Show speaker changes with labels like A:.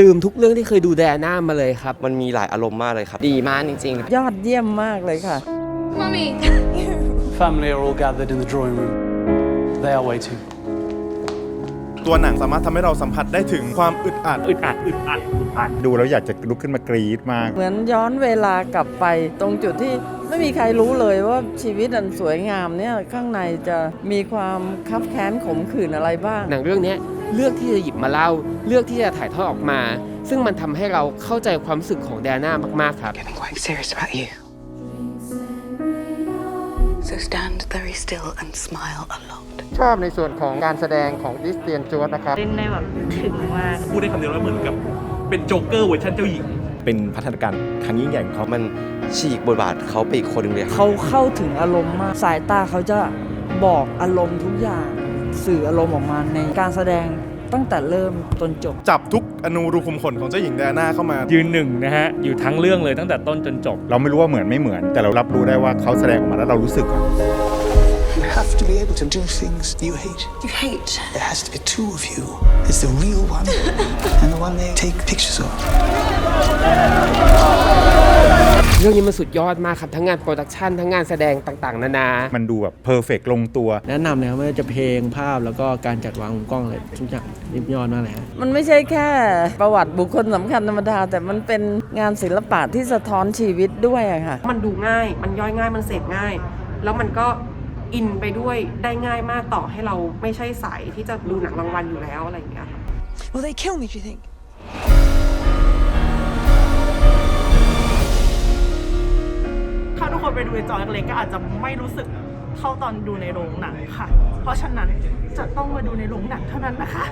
A: ลืมทุกเรื่องที่เคยดูแดน่ามาเลยครับ
B: มันมีหลายอารมณ์มากเลยครับ
A: ดีมากจริง
C: ยอดเยี่ยมมากเลยค่ะ
D: Mommy.
E: Family are all gathered in the drawing room. They are waiting.
F: ตัวหนังสามารถทำให้เราสัมผัสได้ถึงความอึดอัด
G: อึดอัดอึดอัดอึดอัด
H: ดูแล้วอยากจะลุกขึ้นมากรี๊ดมาก
C: เหมือนย้อนเวลากลับไป ตรงจุดที่ไม่มีใครรู้เลยว่าชีวิตอันสวยงามเนี่ยข้างในจะมีความคับแค้นขมขื่นอะไรบ้าง
A: ๆหนังเรื่องเนี้ย เลือกที่จะหยิบมาเล่า เลือกที่จะถ่ายทอดออกมา ซึ่งมันทำให้เราเข้าใจความรู้สึกของแดน่ามากๆครับ
I: getting quite serious about you. So stand very still and smile a lot.
J: ชอบในส่วนของการแสดงของดิสเตียนจวดนะครับ
D: เล่นได้แบบถึงมาก
G: พูดได้คำเดียวแล้วเหมือนกับเป็นโจ๊กเกอร์เวอร์ชันเจ้าหญิง
H: เป็นพัฒนาการครั้งยิ่งใหญ่ของเขา
B: มันฉีกบทบาทเขาไปอีกคนหนึงเลยครับ
C: เขาเข้าถึงอารมณ์มาก สายตาเขาจะบอกอารมณ์ทุกอย่าง สื่ออารมณ์ออกมาในการแสดงตั้งแต่เริ่มจนจบ
F: จับทุกอนูรูขุมขนของเจ้าหญิงแดน่าเข้ามา
G: ยืนหนึ่งนะฮะ อยู่ทั้งเรื่องเลยตั้งแต่ต้นจนจบ
H: เราไม่รู้ว่าเหมือนไม่เหมือน แต่เรารับรู้ได้ว่าเขาแสดงออกมาแล้วเรารู้สึกอะ
K: You have to be able to do things you hate.
I: You hate.
K: There has to be two of you. There's the real one and the one they take pictures of.
A: เรื่องนี้มันสุดยอดมากครับ ทั้งงานโปรดักชันทั้งงานแสดงต่างๆ นานา
H: มันดูแบบเพอร์เฟกลงตัว
J: แนะนำเลยครับไม่ว่าจะเพลงภาพแล้วก็การจัดวางมุมกล้องอะไรทุกอย่างริบยอดมากเลยฮะ
C: มันไม่ใช่แค่ประวัติบุคคลสำคัญธรรมดา แต่มันเป็นงานศิลปะที่สะท้อนชีวิตด้วยอะค่ะ
D: มันดูง่าย มันย่อยง่าย มันเสพง่าย แล้วมันก็อินไปด้วยได้ง่ายมากต่อให้เราไม่ใช่สายที่จะดูหนังรางวัลอยู่แล้วอะไรอย่างเงี้ยค่ะ
I: Will they kill me, do you think?
D: คนไปดูในจอเล็กๆก็อาจจะไม่รู้สึกเท่าตอนดูในโรงหนังค่ะ เพราะฉะนั้นจะต้องมาดูในโรงหนังเท่านั้นนะคะ